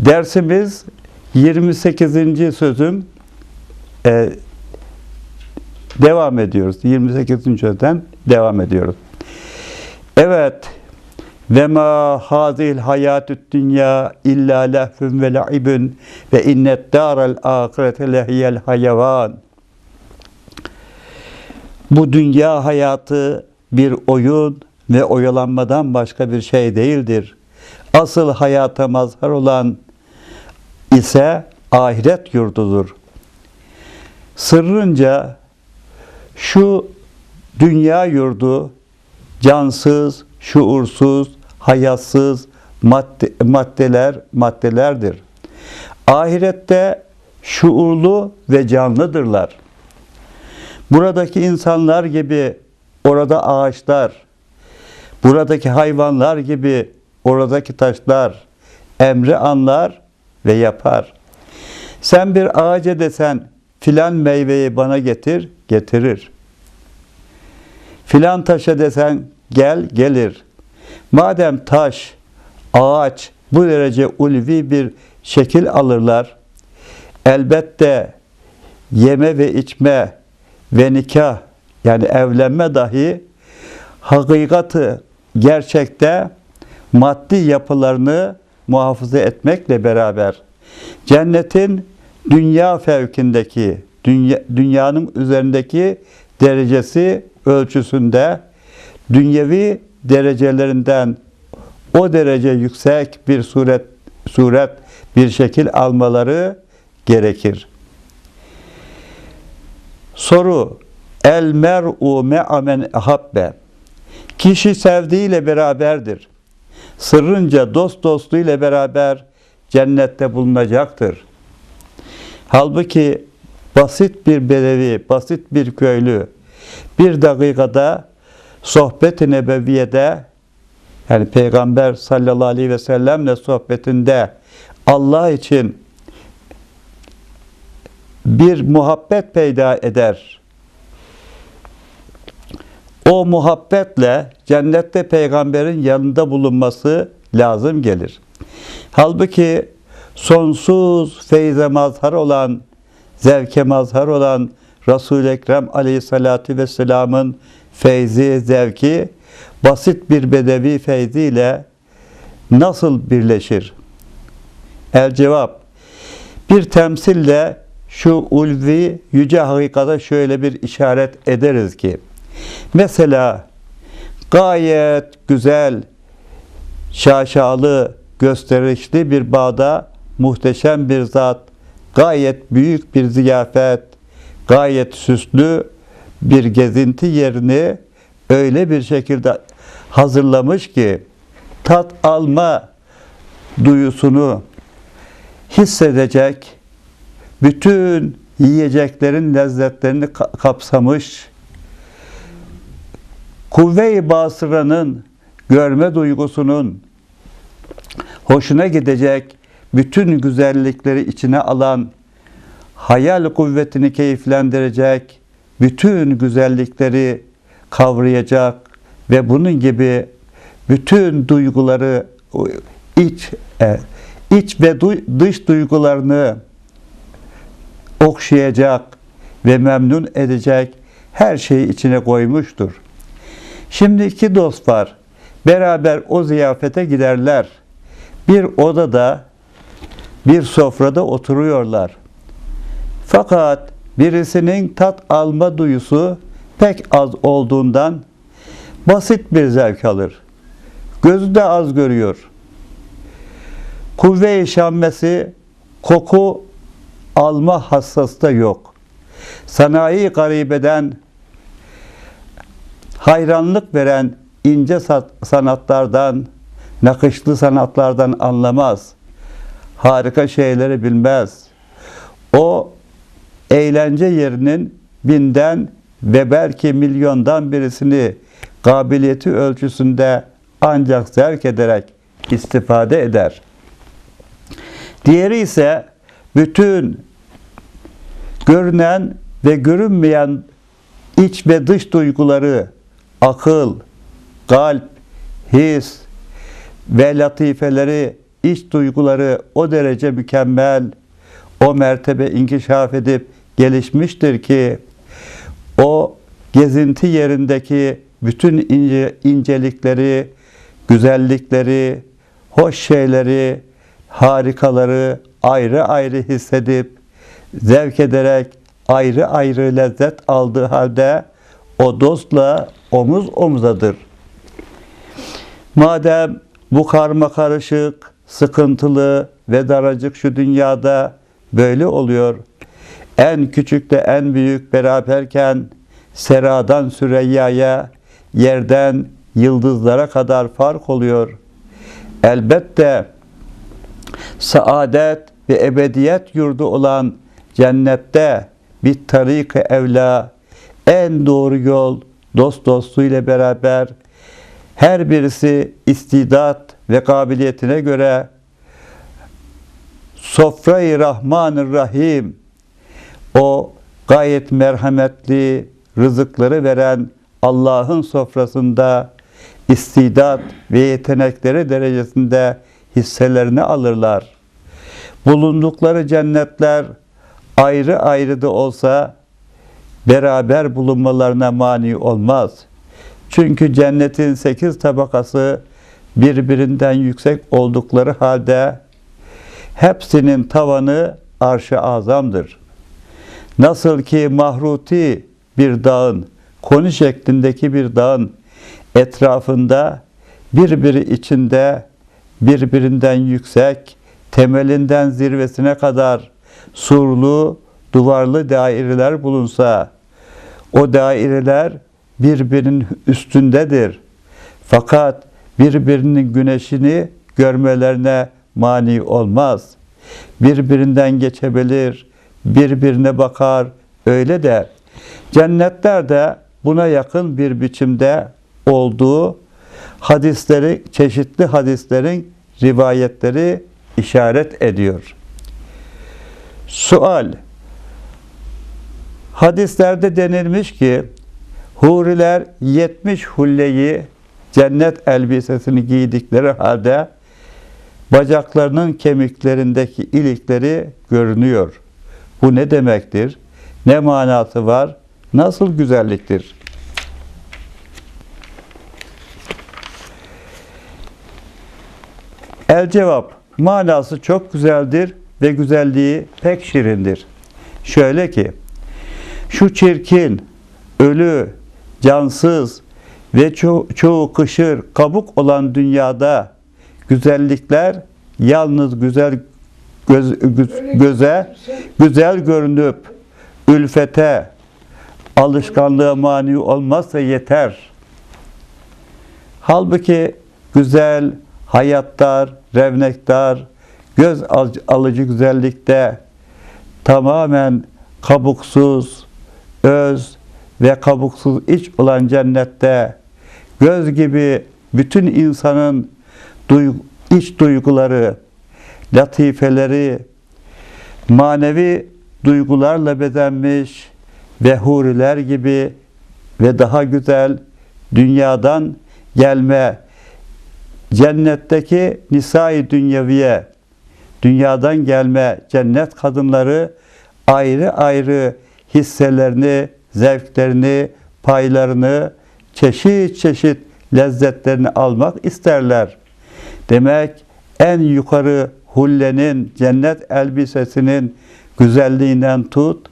Dersimiz 28. sözüm e, devam ediyoruz. 28. sözden devam ediyoruz. Evet. Ve ma hazil hayatü't dünya illa lehfun ve la'ibun ve innet daral ahirete lehiyel hayvan. Bu dünya hayatı bir oyun ve oyalanmadan başka bir şey değildir. Asıl hayata mazhar olan ise ahiret yurdudur. Sırrınca şu dünya yurdu cansız, şuursuz, hayatsız madde, maddeler maddelerdir. Ahirette şuurlu ve canlıdırlar. Buradaki insanlar gibi orada ağaçlar, buradaki hayvanlar gibi oradaki taşlar emri anlar ve yapar. Sen bir ağaca desen filan meyveyi bana getir, getirir. Filan taşa desen gel, gelir. Madem taş, ağaç bu derece ulvi bir şekil alırlar, elbette yeme ve içme ve nikah yani evlenme dahi hakikati gerçekte maddi yapılarını muhafaza etmekle beraber cennetin dünya fevkindeki, dünya, dünyanın üzerindeki derecesi ölçüsünde dünyevi derecelerinden o derece yüksek bir suret suret bir şekil almaları gerekir. Soru El mer'u me'amen habbe Kişi sevdiğiyle beraberdir. Sırrınca dost dostluğuyla beraber cennette bulunacaktır. Halbuki basit bir bedevi, basit bir köylü bir dakikada sohbet-i nebeviyede yani Peygamber sallallahu aleyhi ve sellemle sohbetinde Allah için bir muhabbet peyda eder. O muhabbetle cennette peygamberin yanında bulunması lazım gelir. Halbuki sonsuz feyze mazhar olan, zevke mazhar olan Resul-i Ekrem aleyhissalatü vesselamın feyzi, zevki basit bir bedevi feyziyle nasıl birleşir? El cevap bir temsille şu ulvi yüce hakikata şöyle bir işaret ederiz ki mesela gayet güzel şaşalı gösterişli bir bağda muhteşem bir zat gayet büyük bir ziyafet gayet süslü bir gezinti yerini öyle bir şekilde hazırlamış ki tat alma duyusunu hissedecek bütün yiyeceklerin lezzetlerini kapsamış kuvve-i basıranın görme duygusunun hoşuna gidecek bütün güzellikleri içine alan hayal kuvvetini keyiflendirecek bütün güzellikleri kavrayacak ve bunun gibi bütün duyguları iç e, iç ve dış duygularını okşayacak ve memnun edecek her şeyi içine koymuştur. Şimdi iki dost var. Beraber o ziyafete giderler. Bir odada, bir sofrada oturuyorlar. Fakat birisinin tat alma duyusu pek az olduğundan basit bir zevk alır. Gözü de az görüyor. Kuvve-i şammesi koku alma hassası da yok. Sanayi garibeden hayranlık veren ince sanatlardan, nakışlı sanatlardan anlamaz. Harika şeyleri bilmez. O eğlence yerinin binden ve belki milyondan birisini kabiliyeti ölçüsünde ancak zevk ederek istifade eder. Diğeri ise bütün görünen ve görünmeyen iç ve dış duyguları akıl, kalp, his ve latifeleri iç duyguları o derece mükemmel, o mertebe inkişaf edip gelişmiştir ki o gezinti yerindeki bütün ince, incelikleri, güzellikleri, hoş şeyleri, harikaları ayrı ayrı hissedip, zevk ederek ayrı ayrı lezzet aldığı halde o dostla omuz omuzadır. Madem bu karma karışık, sıkıntılı ve daracık şu dünyada böyle oluyor. En küçük de en büyük beraberken seradan Süreyya'ya, yerden yıldızlara kadar fark oluyor. Elbette saadet ve ebediyet yurdu olan cennette bir tarik evla en doğru yol dost dostuyla beraber her birisi istidat ve kabiliyetine göre sofrayı Rahmanır Rahim o gayet merhametli rızıkları veren Allah'ın sofrasında istidat ve yetenekleri derecesinde hisselerini alırlar. Bulundukları cennetler ayrı ayrı da olsa beraber bulunmalarına mani olmaz. Çünkü cennetin sekiz tabakası birbirinden yüksek oldukları halde hepsinin tavanı arş-ı azamdır. Nasıl ki mahruti bir dağın, koni şeklindeki bir dağın etrafında birbiri içinde birbirinden yüksek, temelinden zirvesine kadar surlu, duvarlı daireler bulunsa, o daireler birbirinin üstündedir. Fakat birbirinin güneşini görmelerine mani olmaz. Birbirinden geçebilir, birbirine bakar. Öyle de cennetler de buna yakın bir biçimde olduğu hadisleri, çeşitli hadislerin rivayetleri işaret ediyor. Sual Hadislerde denilmiş ki huriler 70 hulleyi cennet elbisesini giydikleri halde bacaklarının kemiklerindeki ilikleri görünüyor. Bu ne demektir? Ne manası var? Nasıl güzelliktir? El cevap manası çok güzeldir ve güzelliği pek şirindir. Şöyle ki şu çirkin, ölü, cansız ve ço- çoğu kışır, kabuk olan dünyada güzellikler yalnız güzel göz, gö- göze güzel görünüp ülfete, alışkanlığa mani olmazsa yeter. Halbuki güzel, hayattar, revnektar, göz alıcı güzellikte tamamen kabuksuz, öz ve kabuksuz iç olan cennette göz gibi bütün insanın duygu, iç duyguları, latifeleri, manevi duygularla bezenmiş ve huriler gibi ve daha güzel dünyadan gelme cennetteki nisai dünyeviye dünyadan gelme cennet kadınları ayrı ayrı hisselerini, zevklerini, paylarını, çeşit çeşit lezzetlerini almak isterler. Demek en yukarı hullenin, cennet elbisesinin güzelliğinden tut,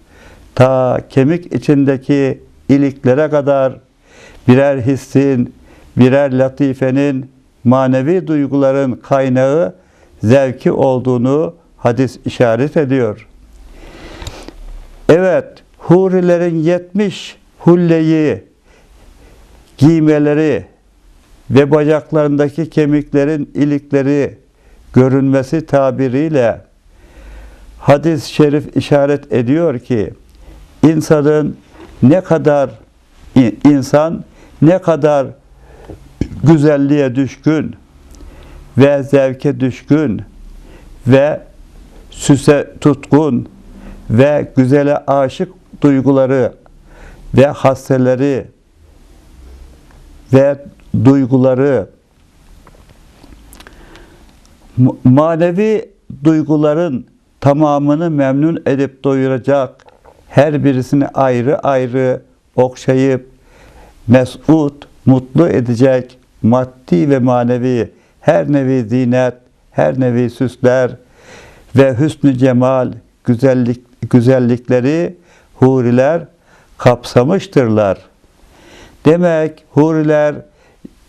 ta kemik içindeki iliklere kadar birer hissin, birer latifenin, manevi duyguların kaynağı zevki olduğunu hadis işaret ediyor. Evet, hurilerin 70 hulleyi giymeleri ve bacaklarındaki kemiklerin ilikleri görünmesi tabiriyle hadis-i şerif işaret ediyor ki insanın ne kadar insan ne kadar güzelliğe düşkün ve zevke düşkün ve süse tutkun ve güzele aşık duyguları ve hastaları ve duyguları Ma- Manevi duyguların tamamını memnun edip doyuracak, her birisini ayrı ayrı okşayıp mesut, mutlu edecek maddi ve manevi her nevi zinet, her nevi süsler ve hüsnü cemal, güzellik, güzellikleri huriler kapsamıştırlar. Demek huriler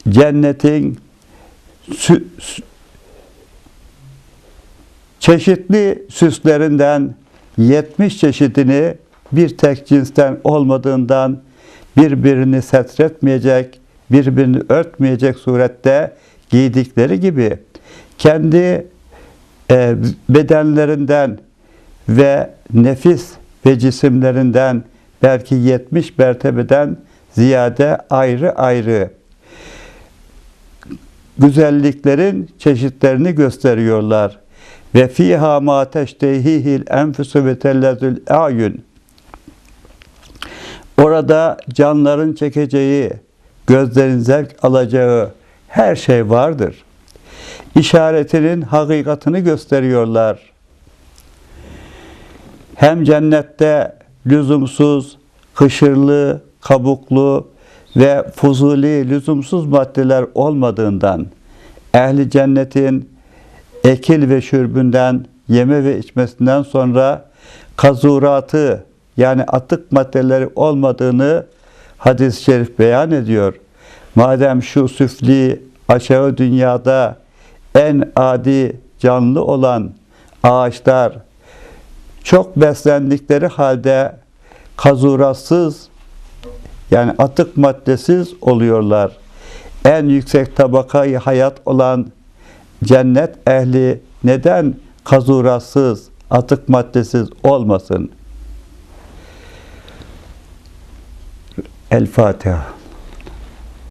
cennetin sü- çeşitli süslerinden 70 çeşidini bir tek cinsten olmadığından birbirini setretmeyecek, birbirini örtmeyecek surette giydikleri gibi kendi e, bedenlerinden ve nefis ve cisimlerinden belki 70 mertebeden ziyade ayrı ayrı güzelliklerin çeşitlerini gösteriyorlar. Ve fiha ma teştehihil enfusu ve tellezül ayun. Orada canların çekeceği, gözlerin zevk alacağı her şey vardır. İşaretinin hakikatini gösteriyorlar. Hem cennette lüzumsuz, kışırlı, kabuklu ve fuzuli, lüzumsuz maddeler olmadığından, ehli cennetin ekil ve şürbünden, yeme ve içmesinden sonra kazuratı yani atık maddeleri olmadığını hadis-i şerif beyan ediyor. Madem şu süfli aşağı dünyada en adi canlı olan ağaçlar çok beslendikleri halde kazuratsız yani atık maddesiz oluyorlar. En yüksek tabakayı hayat olan cennet ehli neden kazuratsız, atık maddesiz olmasın? El Fatiha.